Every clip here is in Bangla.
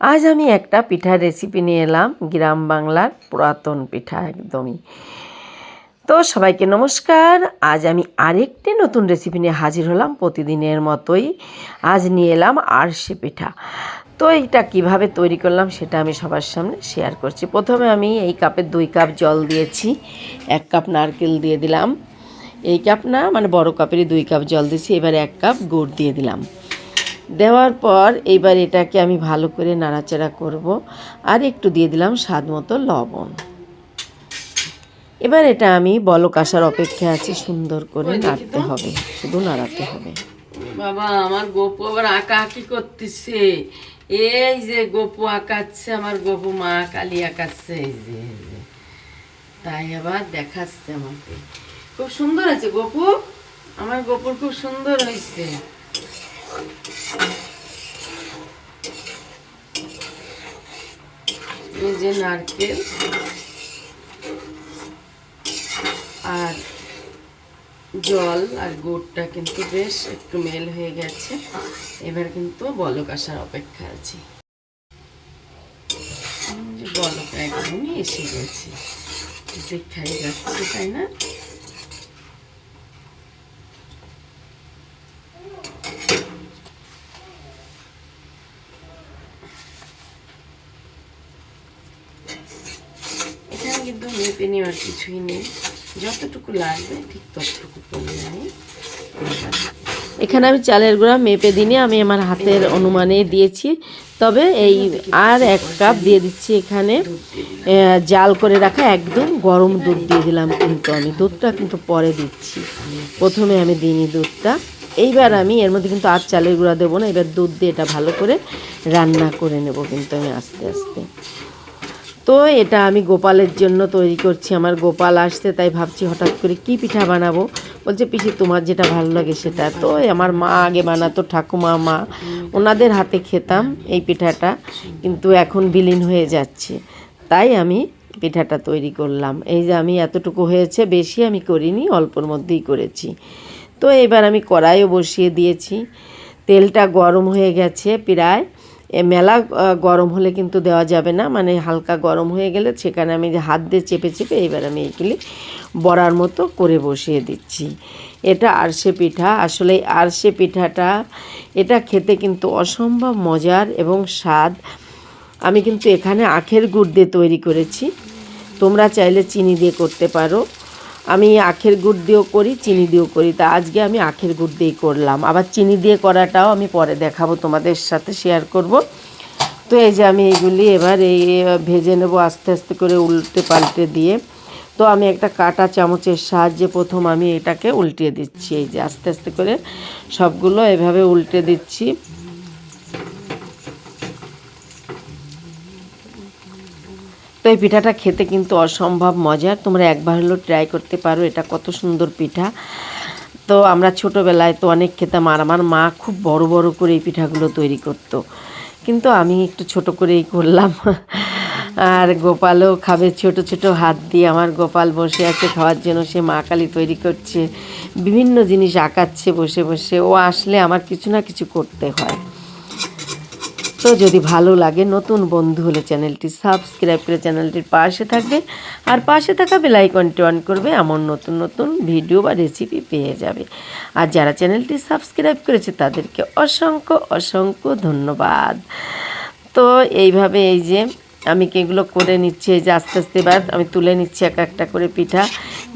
আজ আমি একটা পিঠার রেসিপি নিয়ে এলাম, গ্রাম বাংলার পুরাতন পিঠা একদমই। তো সবাইকে নমস্কার, আজ আমি আরেকটি নতুন রেসিপি নিয়ে হাজির হলাম প্রতিদিনের মতোই। আজ নিয়ে এলাম আরশে পিঠা। তো এইটা কীভাবে তৈরি করলাম সেটা আমি সবার সামনে শেয়ার করছি। প্রথমে আমি এই কাপের দুই কাপ জল দিয়েছি, এক কাপ নারকেল দিয়ে দিলাম। এই কাপ না মানে বড় কাপেরই দুই কাপ জল দিয়েছি, এবার এক কাপ গুড় দিয়ে দিলাম। দেওয়ার পর এইবার এটাকে আমি ভালো করে নাড়াচাড়া করব আর একটু দিয়ে দিলাম স্বাদ মতো লবণ। এবার এটা আমি বলক আসার অপেক্ষায় আছি সুন্দর করে নাড়তে হবে শুধু নাড়াতে হবে। বাবা আমার গপু আবার আঁকা আঁকি করতেছে। এই যে গোপু আঁকাচ্ছে আমার গপু মা কালী আঁকাচ্ছে এই যে তাই আবার দেখাচ্ছে আমাকে। খুব সুন্দর আছে গপু। আমার গপুর খুব সুন্দর হয়েছে এই যে নারকেল আর জল আর গুড়টা কিন্তু বেশ একটু মেল হয়ে গেছে। এবার কিন্তু বলক আসার অপেক্ষা আছে। বলক একদমই এসে গেছে। দেখাই যাচ্ছে, তাই না এখানে কিন্তু মেপে নেওয়ার কিছুই নেই। যতটুকু লাগবে ঠিক ততটুকু আমি এখানে আমি চালের গুঁড়া মেপে দিনে আমি আমার হাতের অনুমানে দিয়েছি। তবে এই আর এক কাপ দিয়ে দিচ্ছি এখানে জাল করে রাখা একদম গরম দুধ দিয়ে দিলাম কিন্তু আমি। দুধটা কিন্তু পরে দিচ্ছি। প্রথমে আমি দিইনি দুধটা। এইবার আমি এর মধ্যে কিন্তু আর চালের গুঁড়া দেবো না, এবার দুধ দিয়ে এটা ভালো করে রান্না করে নেব কিন্তু আমি আস্তে আস্তে। তো এটা আমি গোপালের জন্য তৈরি করছি। আমার গোপাল আসছে, তাই ভাবছি হঠাৎ করে কি পিঠা বানাবো? বলছে, পিসি, তোমার যেটা ভালো লাগে সেটা। তো আমার মা আগে বানাতো, ঠাকুমা মা। ওনাদের হাতে খেতাম এই পিঠাটা, কিন্তু এখন বিলীন হয়ে যাচ্ছে। তাই আমি পিঠাটা তৈরি করলাম। এই যে আমি এতটুকু হয়েছে, বেশি আমি করিনি, অল্পর মধ্যেই করেছি। তো এবার আমি কড়াইও বসিয়ে দিয়েছি। তেলটা গরম হয়ে গেছে প্রায়। মেলা গরম হলে কিন্তু দেওয়া যাবে না। মানে হালকা গরম হয়ে গেলে সেখানে আমি হাত দিয়ে চেপে চেপে এবার আমি এইগুলি বড়ার মতো করে বসিয়ে দিচ্ছি। এটা আরশে পিঠা। আসলে আরশে পিঠাটা, এটা খেতে কিন্তু অসম্ভব মজার এবং স্বাদ। আমি কিন্তু এখানে আখের গুড় দিয়ে তৈরি করেছি। তোমরা চাইলে চিনি দিয়ে করতে পারো। আমি আখের গুড় দিয়েও করি, চিনি দিয়েও করি। তা আজকে আমি আখের গুড় দিয়েই করলাম। আবার চিনি দিয়ে করাটাও আমি পরে দেখাবো তোমাদের সাথে শেয়ার করব। তো এই যে আমি এইগুলি এবার এই ভেজে নেব আস্তে আস্তে করে উল্টে পাল্টে দিয়ে। তো আমি একটা কাটা চামচের সাহায্যে প্রথম আমি এটাকে উল্টিয়ে দিচ্ছি। এই যে আস্তে আস্তে করে সবগুলো এভাবে উল্টে দিচ্ছি। তো এই পিঠাটা খেতে কিন্তু অসম্ভব মজার। তোমরা একবার হলেও ট্রাই করতে পারো, এটা কত সুন্দর পিঠা। তো আমরা ছোটোবেলায় তো অনেক খেতাম, আর আমার মা খুব বড় বড় করে এই পিঠাগুলো তৈরি করতো। কিন্তু আমি একটু ছোট করেই করলাম। আর গোপালও খাবে, ছোট ছোট হাত দিয়ে আমার গোপাল বসে আছে, খাওয়ার জন্য সে মা কালী তৈরি করছে। বিভিন্ন জিনিস আঁকাচ্ছে বসে বসে, ও আসলে আমার কিছু না কিছু করতে হয়। তো যদি ভালো লাগে, নতুন বন্ধু হলে চ্যানেলটি সাবস্ক্রাইব করে চ্যানেলটির পাশে থাকবে আর পাশে থাকা বেলাইকনটি অন করবে, এমন নতুন নতুন ভিডিও বা রেসিপি পেয়ে যাবে। আর যারা চ্যানেলটি সাবস্ক্রাইব করেছে, তাদেরকে অসংখ্য অসংখ্য ধন্যবাদ। তো এইভাবে এই যে আমি কি এগুলো করে নিচ্ছি, এই যে আস্তে আস্তে এবার আমি তুলে নিচ্ছি এক একটা করে পিঠা,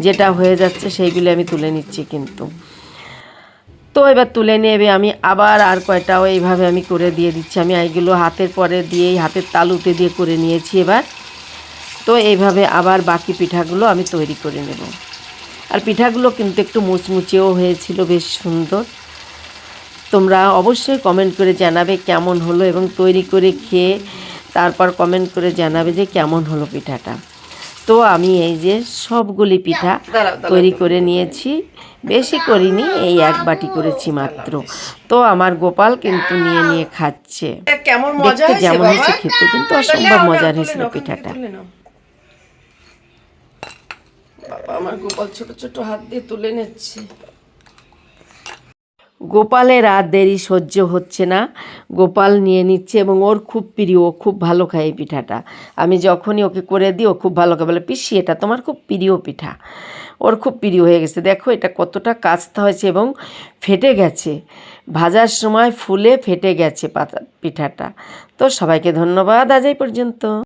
যেটা হয়ে যাচ্ছে সেইগুলি আমি তুলে নিচ্ছি কিন্তু। তো এবার তুলে নেবে। আমি আবার আর কয়টাও এইভাবে আমি করে দিয়ে দিচ্ছি। আমি এইগুলো হাতের পরে দিয়েই, হাতের তালুতে দিয়ে করে নিয়েছি এবার। তো এইভাবে আবার বাকি পিঠাগুলো আমি তৈরি করে নেব। আর পিঠাগুলো কিন্তু একটু মুচমুচেও হয়েছিল, বেশ সুন্দর। তোমরা অবশ্যই কমেন্ট করে জানাবে কেমন হলো এবং তৈরি করে খেয়ে, তারপর কমেন্ট করে জানাবে যে কেমন হলো পিঠাটা। তো আমি এই যে সবগুলি পিঠা তৈরি করে নিয়েছি। বেশি করিনি এই এক বাটি করেছি মাত্র। তো আমার গোপাল কিন্তু নিয়ে নিয়ে খাচ্ছে। দেখতে যেমন হয়েছে খেতে কিন্তু অসম্ভব মজার হয়েছিল পিঠাটা। বাবা আমার গোপাল ছোট ছোট হাত দিয়ে তুলে নিচ্ছে। গোপালের আর দেরি সহ্য হচ্ছে না। গোপাল নিয়ে নিচ্ছে এবং ওর খুব প্রিয়, ও খুব ভালো খায় এই পিঠাটা। আমি যখনই ওকে করে দিই, ও খুব ভালো খায়। বলে, পিসি, এটা তোমার খুব প্রিয় পিঠা। ওর খুব প্রিয় হয়ে গেছে। দেখো, এটা কতটা কাস্তা হয়েছে এবং ফেটে গেছে। ভাজার সময় ফুলে ফেটে গেছে পাতা, পিঠাটা। তো সবাইকে ধন্যবাদ। আজ এই পর্যন্ত।